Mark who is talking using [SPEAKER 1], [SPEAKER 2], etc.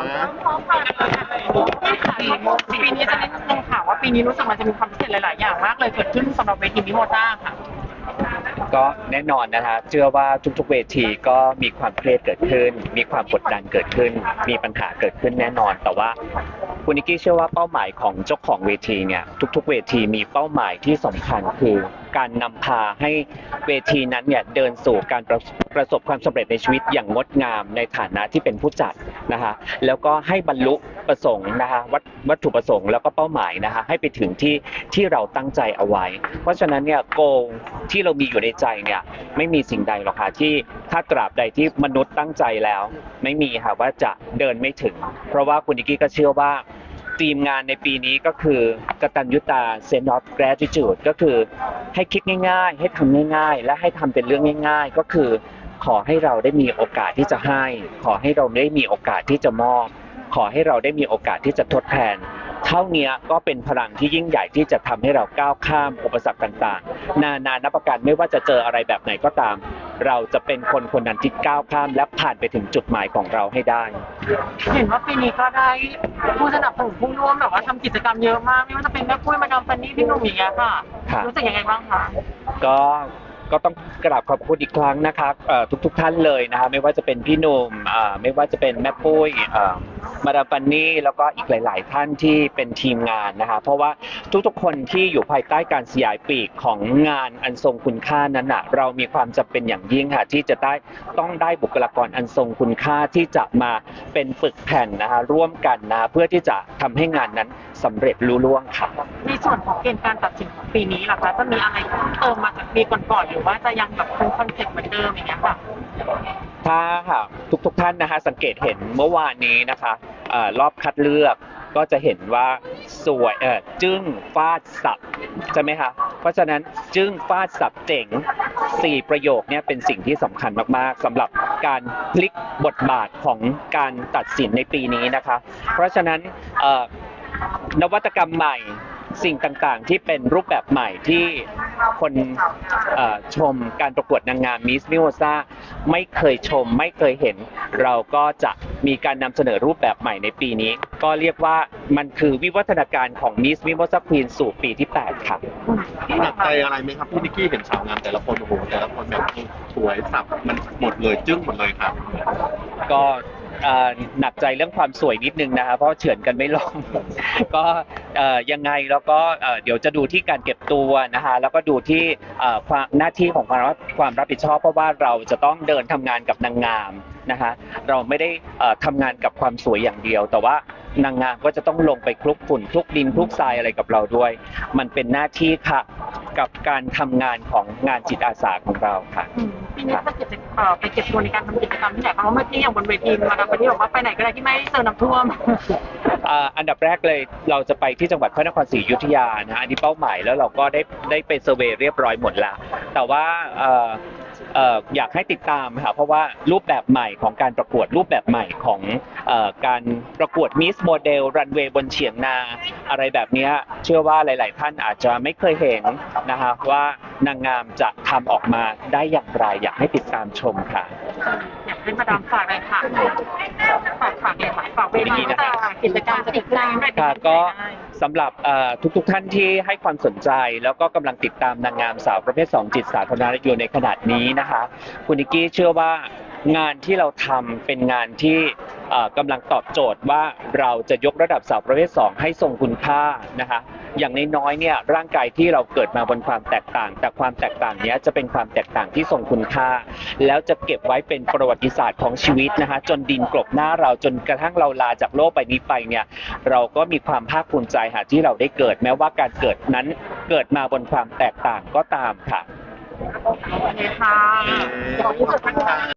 [SPEAKER 1] ปีนี้จะนิดนึงค่ะว่าปีนี้รู้สึกมันจะมีความพิเศษหลาย ๆ อย่างมากเลยเกิดขึ้นสำหรับเวทีมิโมต้าค่ะ
[SPEAKER 2] ก็แน่นอนนะคะเชื่อว่าทุกๆเวทีก็มีความเครียดเกิดขึ้น มีความกดดันเกิดขึ้น มีปัญหาเกิดขึ้นแน่นอน แต่ว่าคุณนิกกี้เชื่อว่าเป้าหมายของเจ้าของเวทีเนี่ยทุก ๆ เวทีมีเป้าหมายที่สำคัญคือ การนำพาให้เวทีนั้นเนี่ยเดินสู่การประประสบความสำเร็จในชีวิตอย่างงดงามในฐานะที่เป็นผู้จัดนะคะแล้วก็ให้บรรลุประสงค์นะคะวัตวัตถุประสงค์แล้วก็เป้าหมายนะคะให้ไปถึงที่ที่เราตั้งใจเอาไว้ เพราะฉะนั้นเนี่ยโกที่เรามีอยู่ในใจเนี่ยไม่มีสิ่งใดหรอกค่ะที่ถ้าตราบใดที่มนุษย์ตั้งใจแล้ว ไม่มีค่ะว่าจะเดินไม่ถึง เพราะว่าคุณนิกกี้ก็เชื่อว่า ทีมงานในปีนี้ก็คือกตัญญูตา sense of gratitude ก็คือให้คิดง่ายๆ ให้ทำง่ายๆ และให้ทำเป็นเรื่องง่าย ๆ ก็คือ ขอให้เราได้มีโอกาสที่จะให้ ขอให้เราได้มีโอกาสที่จะมอบ ขอให้เราได้มีโอกาสที่จะทดแทนเท่านี้ก็เป็นพลังที่ยิ่งใหญ่ที่จะทำให้เราก้าวข้ามอุปสรรคต่างๆ นานานับประการไม่ว่าจะเจออะไรแบบไหนก็ตาม เราจะเป็นคนคนนั้นที่ก้าวข้ามและผ่านไปถึงจุดหมายของเราให้ได้
[SPEAKER 1] เห็นว่าปีนี้ก็ได้ผู้สนับสนุนผู้ร่วมแบบว่าทำกิจกรรมเยอะมากไม่ว่าจะเป็นแม่ปุ้ยมาดามฟันนี่พี่หนุ่มอย่างเงี้ยค่ะ
[SPEAKER 2] ครับ
[SPEAKER 1] รู้สึกยังไงบ้างคะ
[SPEAKER 2] ก็ก็ต้องกราบขอบคุณอีกครั้งนะครับเอ่อทุกๆท่านเลยนะครับไม่ว่าจะเป็นพี่หนุ่มอ่าไม่ว่าจะเป็นแม่ปุ้ยเอ่อ มาดามปันนี่แล้วก็อีกหลาย ๆ ท่านที่เป็นทีมงานนะคะ เพราะว่าทุกๆ คนที่อยู่ภายใต้การสยายปีกของงานอันทรงคุณค่านั้นนะเรามีความจำเป็นอย่างยิ่งค่ะที่จะได้ต้องได้บุคลากรอันทรงคุณค่าที่จะมาเป็นปึกแผ่นนะคะร่วมกันนะเพื่อที่จะทำให้งานนั้น สำเร็จลุล่วงค่ะ
[SPEAKER 1] ในส่วนของเกณฑ์การตัดสินของปีนี้ล่ะคะจะมีอะไรเพิ่มเติมมาจากปีก่อนๆหรือว่าจะยังแบบคงคอนเซ็ปต์เหมือนเดิมอย่างเงี้ยค่ะ
[SPEAKER 2] ถ้าหากทุกๆท่านนะคะสังเกตเห็นเมื่อวานนี้นะคะเอ่อรอบคัดเลือกก็จะเห็นว่าสวยเออจึ้งฟาดสับใช่ไหมคะเพราะฉะนั้นจึ้งฟาดสับเจ๋งสี่ประโยคเนี่ยเป็นสิ่งที่สำคัญมากๆสำหรับการพลิกบทบาทของการตัดสินในปีนี้นะคะ เพราะฉะนั้นเอ่อ นวัตกรรมใหม่สิ่งต่างๆ ที่เป็นรูปแบบใหม่ที่คนเอ่อชมการประกวดนางงามมิสมิโ s ซาไม่เคยชมไม่เคยเห็น เราก็จะมีการนำเสนอรูปแบบใหม่ในปีนี้ ก็เรียกว่ามันคือวิวัฒนาการของมิสมิโ s ซาควีนสู่ปีที่ 8 ครับ
[SPEAKER 3] หนักใจอะไรไหมครับพี่นิกกี้เห็นสาวงามแต่ละคนโอ้โหแต่ละคนแบบสวยสับมันหมดเลยจึ้งหมดเลยครับ
[SPEAKER 2] ก็เอ่อ หนักใจเรื่องความสวยนิดนึงนะครับเพราะเฉือนกันไม่ลง ก็ยังไงแล้วก็เดี๋ยวจะดูที่การเก็บตัวนะคะแล้วก็ดูที่ความหน้าที่ของความรับความรับผิดชอบ เพราะว่าเราจะต้องเดินทำงานกับนางงามนะคะเราไม่ได้เอ่อทำงานกับความสวยอย่างเดียว แต่ว่านางงามก็จะต้องลงไปคลุกฝุ่นคลุกดินคลุกทรายอะไรกับเราด้วย มันเป็นหน้าที่ค่ะกับการทำงานของงานจิตอาสาของเราค่ะ
[SPEAKER 1] ปีนี้จะเก็บเอ่อไปเก็บตัวในการทำกิจกรรมที่ไหนบ้างเพราะเมื่อกี้อย่างบนเวทีมาดามฟันนี่บอกว่าไปไหนก็ได้ที่ไม่เจอน้ำท่วม
[SPEAKER 2] อ่าอันดับแรกเลยเราจะไปที่จังหวัดพระนครศรีอยุธยานะฮะอันนี้เป้าหมายแล้วเราก็ได้ได้ไปเซอร์เวย์เรียบร้อยหมดล้วแต่ว่าเอ่อเอ่ออยากให้ติดตามค่ะเพราะว่ารูปแบบใหม่ของการประกวดรูปแบบใหม่ของเอ่อการประกวดมิสโมเดลรันเวย์บนเฉียงนา อะไรแบบเนี้ยเชื่อว่าหลาย ๆ ท่านอาจจะไม่เคยเห็นนะคะว่า นางงามจะทำออกมาได้อย่างไร อยากให้ติดตามชมค่ะ
[SPEAKER 1] อยากให้มาดามฝากเลยค่ะ ฝากฝากเลยค่ะฝากเวทีต่างๆกิจกรรมจะติดตามได้
[SPEAKER 2] ค่ะก็สำหรับเอ่อทุกๆท่านที่ให้ความสนใจ แล้วก็กำลังติดตามนางงามสาวประเภท 2 จิตสาธารณะอยู่ในขนาดนี้นะคะ คุณนิกกี้เชื่อว่างานที่เราทำเป็นงานที่เอ่อกำลังตอบโจทย์ว่าเราจะยกระดับสาวประเภท 2 ให้ทรงคุณค่านะคะ อย่างน้อยๆเนี่ยร่างกายที่เราเกิดมาบนความแตกต่าง แต่ความแตกต่างเนี้ยจะเป็นความแตกต่างที่ทรงคุณค่า แล้วจะเก็บไว้เป็นประวัติศาสตร์ของชีวิตนะคะจนดินกลบหน้าเราจนกระทั่งเราลาจากโลกใบนี้ไปเนี่ยเราก็มีความภาคภูมิใจหาที่เราได้เกิด แม้ว่าการเกิดนั้นเกิดมาบนความแตกต่างก็ตามค่ะ
[SPEAKER 1] โอเคค่ะขอบคุณค่ะ